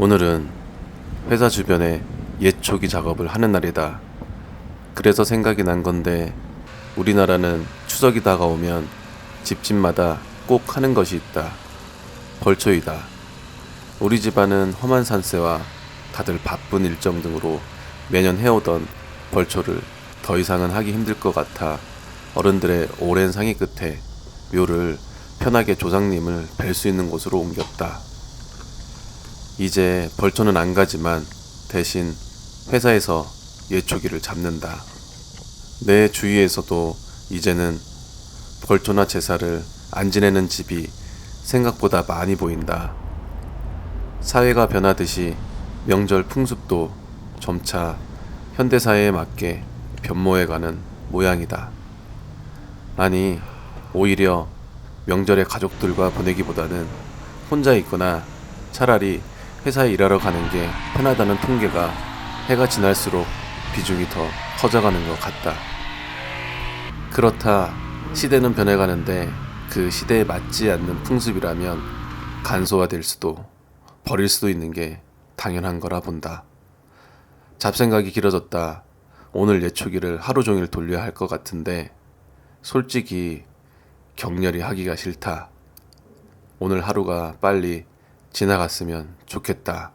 오늘은 회사 주변에 예초기 작업을 하는 날이다. 그래서 생각이 난 건데 우리나라는 추석이 다가오면 집집마다 꼭 하는 것이 있다. 벌초이다. 우리 집안은 험한 산세와 다들 바쁜 일정 등으로 매년 해오던 벌초를 더 이상은 하기 힘들 것 같아 어른들의 오랜 상의 끝에 묘를 편하게 조상님을 뵐 수 있는 곳으로 옮겼다. 이제 벌초는 안 가지만 대신 회사에서 예초기를 잡는다. 내 주위에서도 이제는 벌초나 제사를 안 지내는 집이 생각보다 많이 보인다. 사회가 변하듯이 명절 풍습도 점차 현대사회에 맞게 변모해가는 모양이다. 아니, 오히려 명절에 가족들과 보내기보다는 혼자 있거나 차라리 회사에 일하러 가는 게 편하다는 통계가 해가 지날수록 비중이 더 커져가는 것 같다. 그렇다. 시대는 변해가는데 그 시대에 맞지 않는 풍습이라면 간소화될 수도 버릴 수도 있는 게 당연한 거라 본다. 잡생각이 길어졌다. 오늘 예초기를 하루 종일 돌려야 할 것 같은데 솔직히 격렬히 하기가 싫다. 오늘 하루가 빨리 지나갔으면 좋겠다.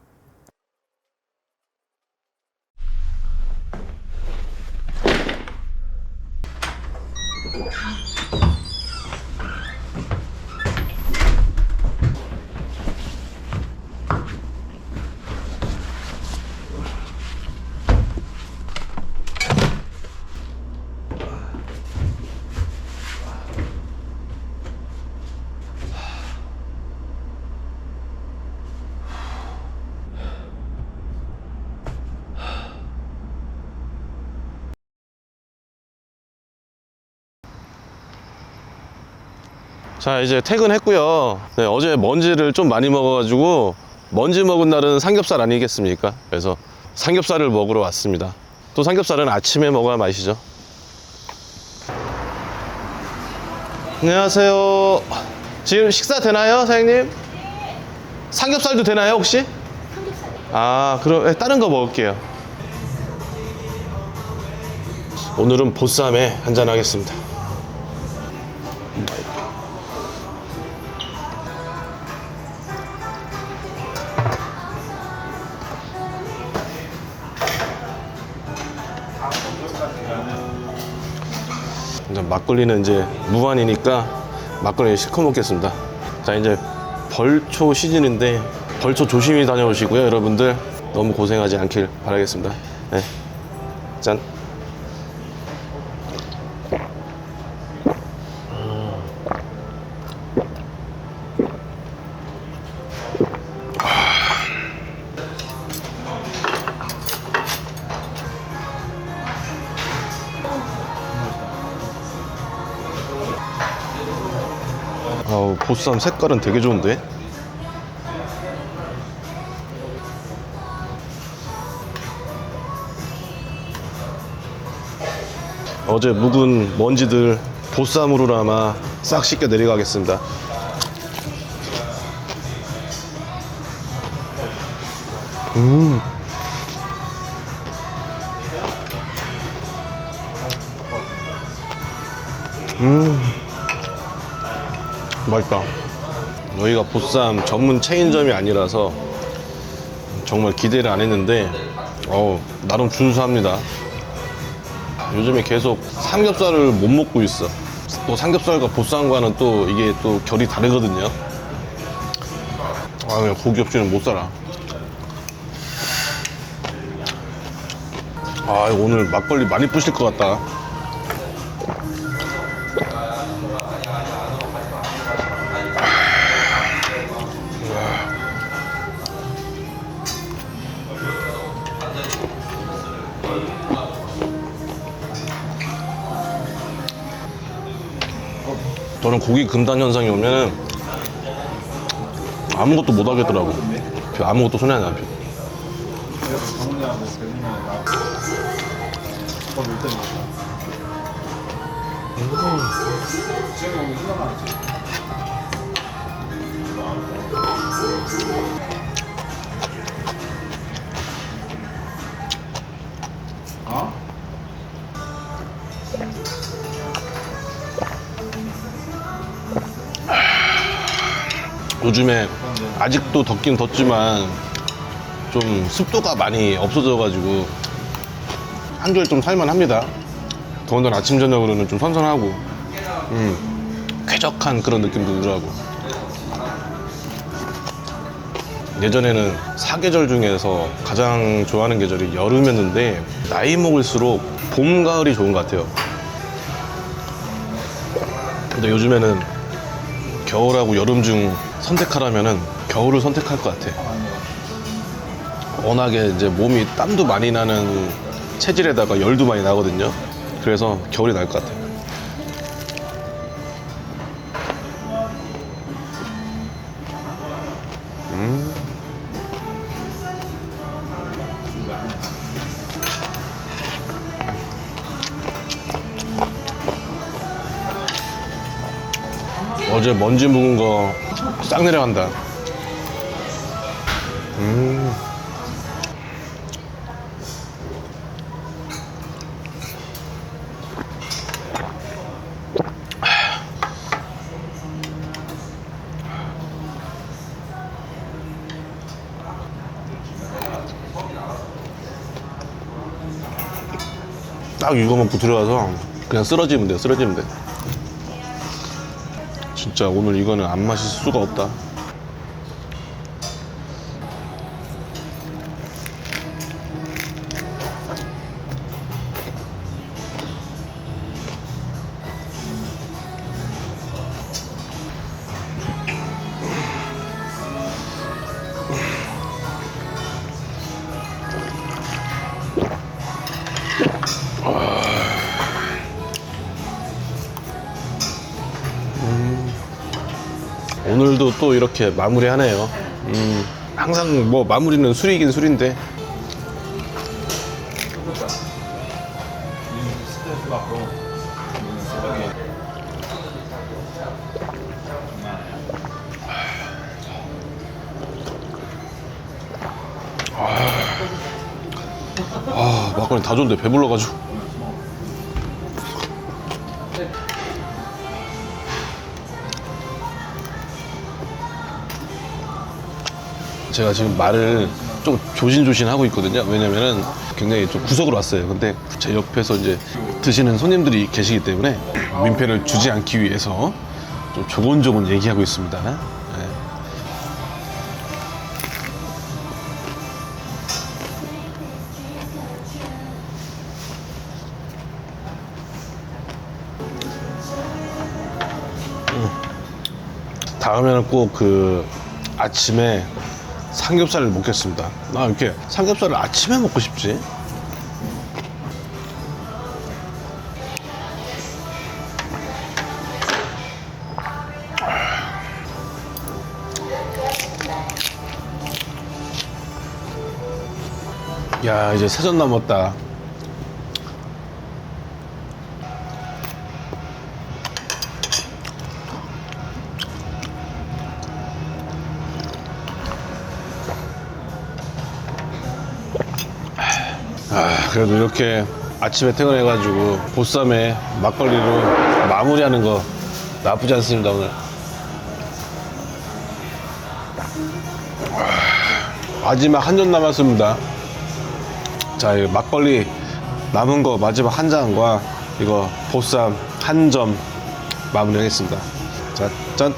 자 이제 퇴근했고요. 네, 어제 먼지를 좀 많이 먹어가지고 먼지 먹은 날은 삼겹살 아니겠습니까? 그래서 삼겹살을 먹으러 왔습니다. 또 삼겹살은 아침에 먹어야 맛이죠. 안녕하세요. 지금 식사 되나요 사장님? 삼겹살도 되나요 혹시? 아 그럼 네, 다른 거 먹을게요. 오늘은 보쌈에 한잔 하겠습니다 막걸리는 이제 무한이니까 막걸리 실컷 먹겠습니다. 자 이제 벌초 시즌인데 벌초 조심히 다녀오시고요, 여러분들 너무 고생하지 않길 바라겠습니다. 네, 짠. 아우 보쌈 색깔은 되게 좋은데? 어제 묵은 먼지들 보쌈으로나마 싹 씻겨 내려가겠습니다. 음. 음. 맛있다. 여기가 보쌈 전문 체인점이 아니라서 정말 기대를 안 했는데 어우 나름 준수합니다. 요즘에 계속 삼겹살을 못 먹고 있어. 또 삼겹살과 보쌈과는 또 이게 또 결이 다르거든요. 아 그냥 고기 없이는 못 살아. 아 오늘 막걸리 많이 부실 것 같다. 저는 고기 금단 현상이 오면은 아무것도 못 하겠더라고. 아무것도 손에 안 잡혀. 요즘에 아직도 덥긴 덥지만 좀 습도가 많이 없어져가지고 한결 좀 살만합니다. 더군다나 아침 저녁으로는 좀 선선하고 음, 쾌적한 그런 느낌도 들하고 예전에는 사계절 중에서 가장 좋아하는 계절이 여름이었는데 나이 먹을수록 봄, 가을이 좋은 것 같아요. 근데 요즘에는 겨울하고 여름 중 선택하라면은 겨울을 선택할 것 같아. 워낙에 이제 몸이 땀도 많이 나는 체질에다가 열도 많이 나거든요. 그래서 겨울이 나을 것 같아. 어제 먼지 묵은 거 싹 내려간다. 음. 딱 이거 먹고 들어가서 그냥 쓰러지면 돼, 쓰러지면 돼. 진짜 오늘 이거는 안 마실 수가 없다. 또 이렇게 마무리하네요. 음, 항상 뭐 마무리는 술이긴 술인데. 아, 막걸리 다 좋은데 배불러가지고. 제가 지금 말을 좀 조신조신 하고 있거든요. 왜냐면은 굉장히 좀 구석으로 왔어요. 근데 제 옆에서 이제 드시는 손님들이 계시기 때문에 민폐를 주지 않기 위해서 좀 조곤조곤 얘기하고 있습니다. 네. 다음에는 꼭 그 아침에 삼겹살을 먹겠습니다. 나 이렇게 삼겹살을 아침에 먹고 싶지? 야 이제 세전 남았다. 아, 그래도 이렇게 아침에 퇴근해가지고 보쌈에 막걸리로 마무리하는 거 나쁘지 않습니다 오늘. 아, 마지막 한 잔 남았습니다. 자, 이 막걸리 남은 거 마지막 한 잔과 이거 보쌈 한 점 마무리하겠습니다. 자, 짠.